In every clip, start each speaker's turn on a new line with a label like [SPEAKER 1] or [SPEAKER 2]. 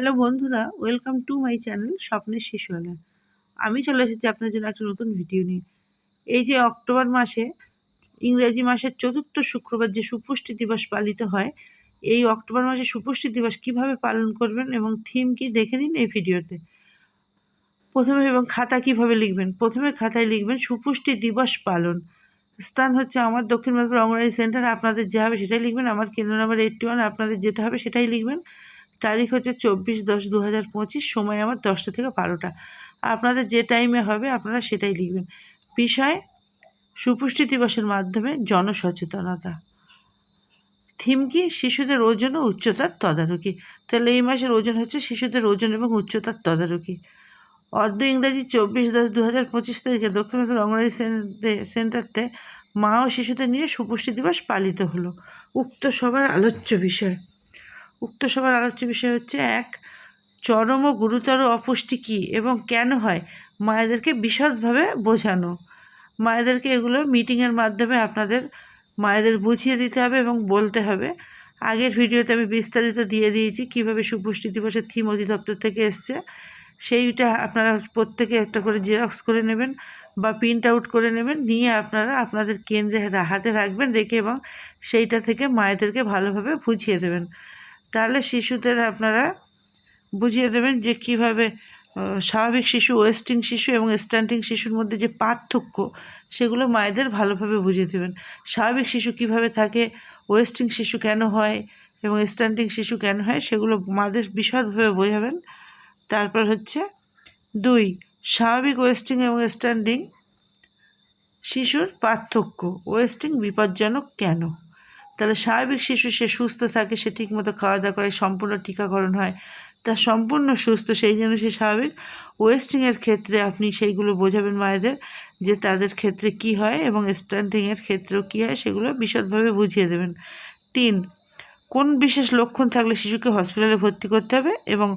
[SPEAKER 1] Hello বন্ধুরা, welcome to my channel স্বপ্নের শিশু শিশুয়ালা আমি চলে এসেছি আপনার জন্য একটা নতুন ভিডিও নিয়ে। এই যে অক্টোবর মাসে, ইংরেজি মাসের চতুর্থ শুক্রবার যে সুপুষ্টি দিবস পালিত হয়, এই অক্টোবর মাসে সুপুষ্টি দিবস কীভাবে পালন করবেন এবং থিম কি দেখে নিন এই ভিডিওতে। প্রথমে এবং খাতা কীভাবে লিখবেন? প্রথমে খাতায় লিখবেন, সুপুষ্টি দিবস পালন। স্থান হচ্ছে আমার দক্ষিণ মেদিনীপুর অঙ্গনারী সেন্টার, আপনাদের যা হবে সেটাই লিখবেন। আমার কেন্দ্র নাম্বার এইটটি ওয়ান আপনাদের যেটা হবে সেটাই লিখবেন। তারিখ হচ্ছে চব্বিশ দশ দু হাজার পঁচিশ, সময় আমার দশটা থেকে বারোটা। আপনাদের যে টাইমে হবে আপনারা সেটাই লিখবেন। বিষয়, সুপুষ্টি দিবসের মাধ্যমে জনসচেতনতা। থিম কি? শিশুদের ওজন ও উচ্চতার তদারকি। তাহলে এই মাসের ওজন হচ্ছে শিশুদের ওজন এবং উচ্চতার তদারকি। অর্ধ ইংরাজি চব্বিশ দশ দু হাজার পঁচিশ তারিখে দক্ষিণ অঙ্গনারী সেন্টারতে মা ও শিশুদের নিয়ে সুপুষ্টি দিবস পালিত হলো। উক্ত সবার আলোচ্য বিষয়। উক্ত সবার আলোচ্য বিষয় হচ্ছে এক, চরম ও গুরুতর অপুষ্টি কী এবং কেন হয়? মায়েদেরকে বিশদভাবে বোঝানো। মায়েদেরকে এগুলো মিটিংয়ের মাধ্যমে আপনাদের মায়েদের বুঝিয়ে দিতে হবে এবং বলতে হবে। আগের ভিডিওতে আমি বিস্তারিত দিয়ে দিয়েছি কীভাবে সুপুষ্টি দিবসের থিম অধিদপ্তর থেকে এসছে। সেইটা আপনারা প্রত্যেকে একটা করে জেরক্স করে নেবেন বা প্রিন্ট আউট করে নেবেন। নিয়ে আপনারা আপনাদের কেন্দ্রে হাতে রাখবেন, রেখে এবং সেইটা থেকে মায়েদেরকে ভালোভাবে বুঝিয়ে দেবেন। তাহলে শিশুদের আপনারা বুঝিয়ে দেবেন যে কীভাবে স্বাভাবিক শিশু, ওয়েস্টিং শিশু এবং স্ট্যান্ডিং শিশুর মধ্যে যে পার্থক্য, সেগুলো মায়েদের ভালোভাবে বুঝিয়ে দেবেন। স্বাভাবিক শিশু কীভাবে থাকে, ওয়েস্টিং শিশু কেন হয় এবং স্ট্যান্ডিং শিশু কেন হয়, সেগুলো মাদের বিশদভাবে বোঝাবেন। তারপর হচ্ছে দুই, স্বাভাবিক ওয়েস্টিং এবং স্ট্যান্ডিং শিশুর পার্থক্য, ওয়েস্টিং বিপজ্জনক কেন? তাহলে স্বাভাবিক শিশু সে সুস্থ থাকে, সে ঠিকমতো খাওয়া দাওয়া করে, সম্পূর্ণ টিকাকরণ হয়, তা সম্পূর্ণ সুস্থ, সেই জন্য সে স্বাভাবিক ওয়েস্টিংয়ের ক্ষেত্রে আপনি সেইগুলো বোঝাবেন মায়েদের যে তাদের ক্ষেত্রে কি হয় এবং স্ট্যান্ডিংয়ের ক্ষেত্রেও কী হয়, সেগুলো বিশদভাবে বুঝিয়ে দেবেন। তিন কোন বিশেষ লক্ষণ থাকলে শিশুকে হসপিটালে ভর্তি করতে হবে এবং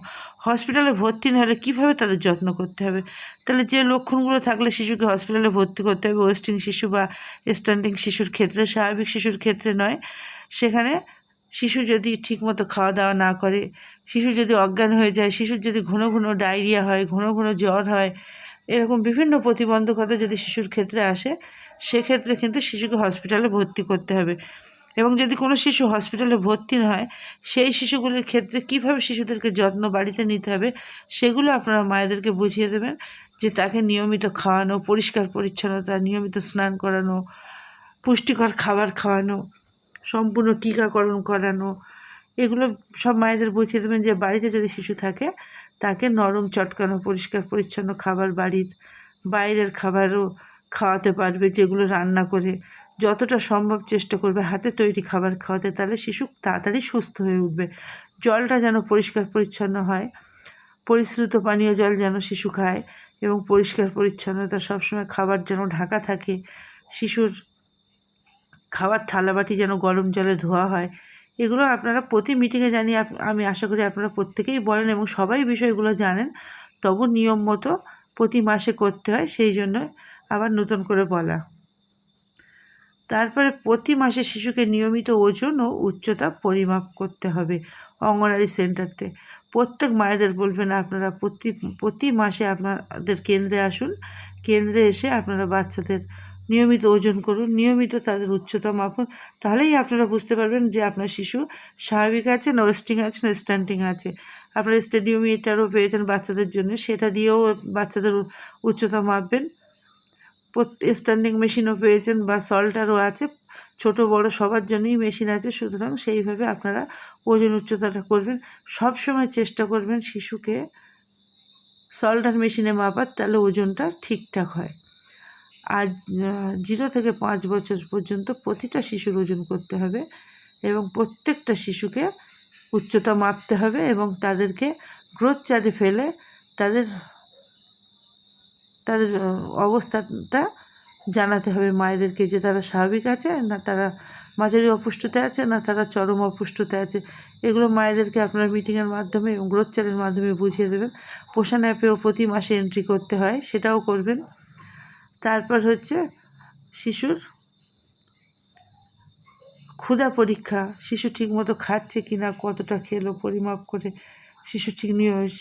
[SPEAKER 1] হসপিটালে ভর্তি না হলে কীভাবে তাদের যত্ন করতে হবে? তাহলে যে লক্ষণগুলো থাকলে শিশুকে হসপিটালে ভর্তি করতে হবে ওয়েস্টিং শিশু বা স্ট্যান্ডিং শিশুর ক্ষেত্রে, স্বাভাবিক শিশুর ক্ষেত্রে নয়। সেখানে শিশু যদি ঠিকমতো খাওয়া দাওয়া না করে, শিশু যদি অজ্ঞান হয়ে যায়, শিশুর যদি ঘন ঘন ডায়রিয়া হয়, ঘন ঘন জ্বর হয়, এরকম বিভিন্ন প্রতিবন্ধকতা যদি শিশুর ক্ষেত্রে আসে, সেক্ষেত্রে কিন্তু শিশুকে হসপিটালে ভর্তি করতে হবে। এবং যদি কোনো শিশু হসপিটালে ভর্তি হয়, সেই শিশুগুলির ক্ষেত্রে কীভাবে শিশুদেরকে যত্ন বাড়িতে নিতে হবে, সেগুলো আপনারা মায়েদেরকে বুঝিয়ে দেবেন যে তাকে নিয়মিত খাওয়ানো, পরিষ্কার পরিচ্ছন্নতা, নিয়মিত স্নান করানো, পুষ্টিকর খাবার খাওয়ানো, সম্পূর্ণ টিকাকরণ করানো, এগুলো সব মায়েদের বুঝিয়ে দেবেন যে বাড়িতে যদি শিশু থাকে, তাকে নরম চটকানো, পরিষ্কার পরিচ্ছন্ন খাবার বাড়ির বাইরের খাবারও খাওয়াতে পারবে, যেগুলো রান্না করে। যতটা সম্ভব চেষ্টা করবে হাতে তৈরি খাবার খাওয়াতে, তাহলে শিশু তাড়াতাড়ি সুস্থ হয়ে উঠবে। জলটা যেন পরিষ্কার পরিচ্ছন্ন হয়, পরিশ্রুত পানীয় জল যেন শিশু খায় এবং পরিষ্কার পরিচ্ছন্নতা সবসময় খাবার যেন ঢাকা থাকে, শিশুর খাবার থালাবাটি যেন গরম জলে ধোয়া হয়। এগুলো আপনারা প্রতি মিটিংয়ে জানি আমি আশা করি আপনারা প্রত্যেকেই বলেন এবং সবাই বিষয়গুলো জানেন, তবু নিয়ম মতো প্রতি মাসে করতে হয়, সেই জন্য আবার নতুন করে বলা। তারপরে প্রতি মাসে শিশুকে নিয়মিত ওজন ও উচ্চতা পরিমাপ করতে হবে অঙ্গনারী সেন্টারতে। প্রত্যেক মায়েদের বলবেন আপনারা প্রতি প্রতি মাসে আপনাদের কেন্দ্রে আসুন, কেন্দ্রে এসে আপনারা বাচ্চাদের নিয়মিত ওজন করুন, নিয়মিত তাদের উচ্চতা মাপুন, তাহলেই আপনারা বুঝতে পারবেন যে আপনার শিশু স্বাভাবিক আছে না ওয়েস্টিং আছে না স্ট্যান্ডিং আছে। আপনারা স্টেডিওমিটারও পেয়েছেন বাচ্চাদের জন্য, সেটা দিয়েও বাচ্চাদের উচ্চতা মাপবেন। স্ট্যান্ডিং মেশিনও পেয়েছেন বা সল্টারও আছে। ছোট, বড় সবার জন্যই মেশিন আছে। সুতরাং সেইভাবে আপনারা ওজন উচ্চতাটা করবেন। সব সময় চেষ্টা করবেন শিশুকে সল্টার মেশিনে মাপার, তাহলে ওজনটা ঠিকঠাক হয়। আর জিরো থেকে পাঁচ বছর পর্যন্ত প্রতিটা শিশুর ওজন করতে হবে এবং প্রত্যেকটা শিশুকে উচ্চতা মাপতে হবে এবং তাদেরকে গ্রোথ চার্টে ফেলে তাদের তাদের অবস্থাটা জানাতে হবে মায়েদেরকে যে তারা স্বাভাবিক আছে, না তারা মাঝারি অপুষ্টতে আছে, না তারা চরম অপুষ্টতে আছে। এগুলো মায়েদেরকে আপনারা মিটিংয়ের মাধ্যমে এবং গ্রোথ মাধ্যমে বুঝিয়ে দেবেন। পোষণ অ্যাপেও প্রতি মাসে এন্ট্রি করতে হয়, সেটাও করবেন। তারপর হচ্ছে শিশুর ক্ষুধা পরীক্ষা, শিশু ঠিকমতো খাচ্ছে কি না কতটা খেলো, পরিমাপ করে শিশুর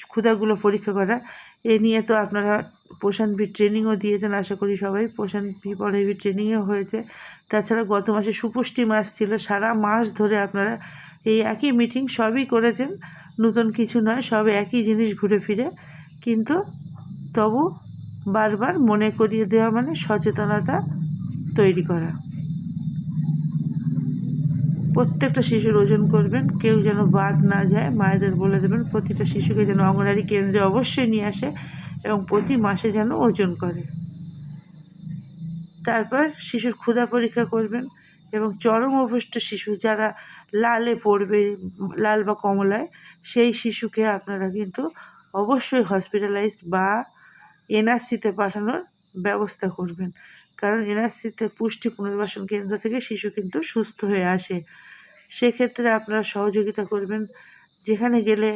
[SPEAKER 1] ক্ষুধাগুলো পরীক্ষা করা। এ নিয়ে তো আপনারা পোষণ বি ট্রেনিংও দিয়েছেন, আশা করি সবাই। পোষণ বি পড়াবি ট্রেনিংও হয়েছে। তাছাড়া গত মাসে সুপুষ্টি মাস ছিল, সারা মাস ধরে আপনারা এই একই মিটিং সবই করেছেন। নতুন কিছু নয়, সব একই জিনিস ঘুরে ফিরে। কিন্তু তবু বারবার মনে করিয়ে দেওয়া মানে সচেতনতা তৈরি করা। প্রত্যেকটা শিশুর ওজন করবেন, কেউ যেন বাদ না যায়। মায়েদের বলে দেবেন, প্রতিটা শিশুকে যেন অঙ্গনারী কেন্দ্রে অবশ্যই নিয়ে আসে এবং প্রতি মাসে যেন ওজন করে। তারপর শিশুর ক্ষুধা পরীক্ষা করবেন এবং চরম অভুষ্ট শিশু যারা লালে পড়বে, লাল বা কমলায়, সেই শিশুকে আপনারা কিন্তু অবশ্যই হসপিটালাইজড বা এনআরসিতে পাঠানোর ব্যবস্থা করবেন। কারণ এনআরসিতে পুষ্টি পুনর্বাসন কেন্দ্র থেকে শিশু কিন্তু সুস্থ হয়ে আসে। সেক্ষেত্রে আপনারা সহযোগিতা করবেন। যেখানে গেলে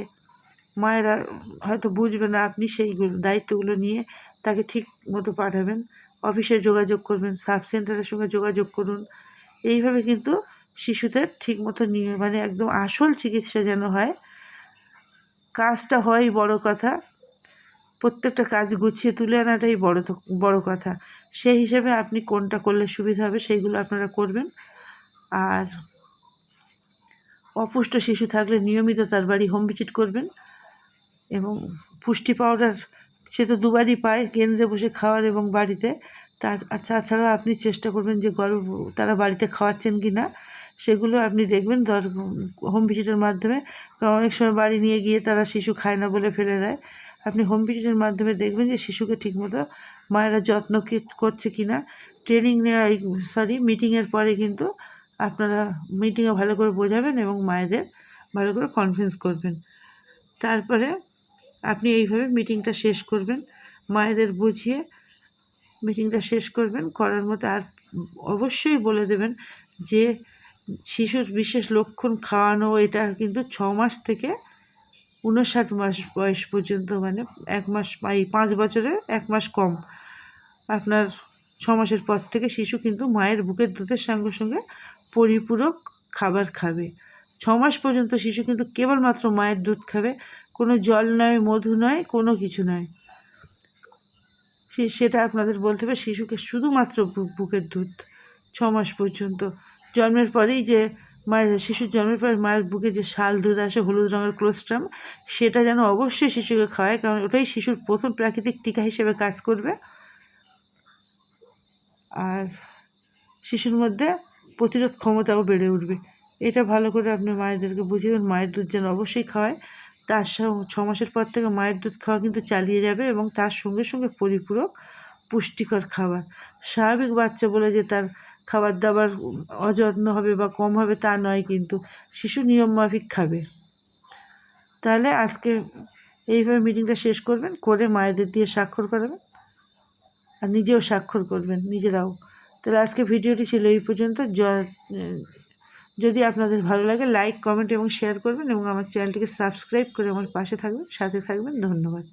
[SPEAKER 1] মায়েরা হয়তো বুঝবে না, আপনি সেইগুলো দায়িত্বগুলো নিয়ে তাকে ঠিক মতো পাঠাবেন। অফিসে যোগাযোগ করবেন, সাব সেন্টারের সঙ্গে যোগাযোগ করুন। এইভাবে কিন্তু শিশুদের ঠিক মতো নিয়ে মানে একদম আসল চিকিৎসা যেন হয়। কাজটা হয় বড় কথা। প্রত্যেকটা কাজ গুছিয়ে তুলে আনাটাই বড় বড় কথা। সেই হিসেবে আপনি কোনটা করলে সুবিধা হবে সেইগুলো আপনারা করবেন। আর অপুষ্ট শিশু থাকলে নিয়মিত তার বাড়ি হোম ভিজিট করবেন এবং পুষ্টি পাউডার সে তো দুবারই পায় কেন্দ্রে বসে খাওয়ার এবং বাড়িতে। তার আচ্ছা তাছাড়াও আপনি চেষ্টা করবেন যে গর্ভ তারা বাড়িতে খাওয়াচ্ছেন কি না সেগুলো আপনি দেখবেন। দর হোম ভিজিটের মাধ্যমে অনেক সময় বাড়ি নিয়ে গিয়ে তারা শিশু খায় না বলে ফেলে দেয়। আপনি হোম ভিজিটের মাধ্যমে দেখবেন যে শিশুকে ঠিকমতো মায়েরা যত্ন করছে কি না। ট্রেনিং নেওয়া সরি মিটিংয়ের পরে কিন্তু আপনারা মিটিংয়ে ভালো করে বোঝাবেন এবং মায়েদের ভালো করে কনভিন্স করবেন। তারপরে আপনি এইভাবে মিটিংটা শেষ করবেন, মায়েদের বুঝিয়ে মিটিংটা শেষ করবেন, করার মতো আর অবশ্যই বলে দেবেন যে শিশুর বিশেষ লক্ষণ খাওয়ানো, এটা কিন্তু ছ মাস থেকে উনষাট মাস বয়স পর্যন্ত মানে এক মাস, এই পাঁচ বছরে এক মাস কম। আপনার ছ মাসের পর থেকে শিশু কিন্তু মায়ের বুকের দুধের সঙ্গে সঙ্গে পরিপূরক খাবার খাবে। ছ মাস পর্যন্ত শিশু কিন্তু কেবলমাত্র মায়ের দুধ খাবে। কোনো জল নয়, মধু নয়, কোনো কিছু নয়। সেটা আপনাদের বলতে হবে, শিশুকে শুধুমাত্র বুকের দুধ ছ মাস পর্যন্ত। জন্মের পরেই যে মায়ের শিশুর জন্মের পর মায়ের বুকে যে শাল দুধ আসে, হলুদ রঙের ক্লোস্ট্রাম, সেটা যেন অবশ্যই শিশুকে খাওয়ায়, কারণ ওটাই শিশুর প্রথম প্রাকৃতিক টিকা হিসেবে কাজ করবে। আর শিশুর মধ্যে প্রতিরোধ ক্ষমতাও বেড়ে উঠবে। এটা ভালো করে আপনি মায়েদেরকে বুঝিয়ে মায়ের দুধ যেন অবশ্যই খাওয়ায়। তার ছ মাসের পর থেকে মায়ের দুধ খাওয়া কিন্তু চালিয়ে যাবে এবং তার সঙ্গে সঙ্গে পরিপূরক পুষ্টিকর খাবার। স্বাভাবিক বাচ্চা বলে যে তার খাবার দাবার অযত্ন হবে বা কম হবে তা নয় কিন্তু শিশু নিয়ম মাফিক খাবে। তাহলে আজকে এইভাবে মিটিংটা শেষ করবেন, করে মায়েদের দিয়ে স্বাক্ষর করাবেন আর নিজেও স্বাক্ষর করবেন, নিজেরাও। তাহলে আজকে ভিডিওটি ছিল এই পর্যন্ত। যদি আপনাদের ভালো লাগে লাইক কমেন্ট এবং শেয়ার করবেন এবং আমার চ্যানেলটিকে সাবস্ক্রাইব করে আমার পাশে থাকবেন, সাথে থাকবেন। ধন্যবাদ।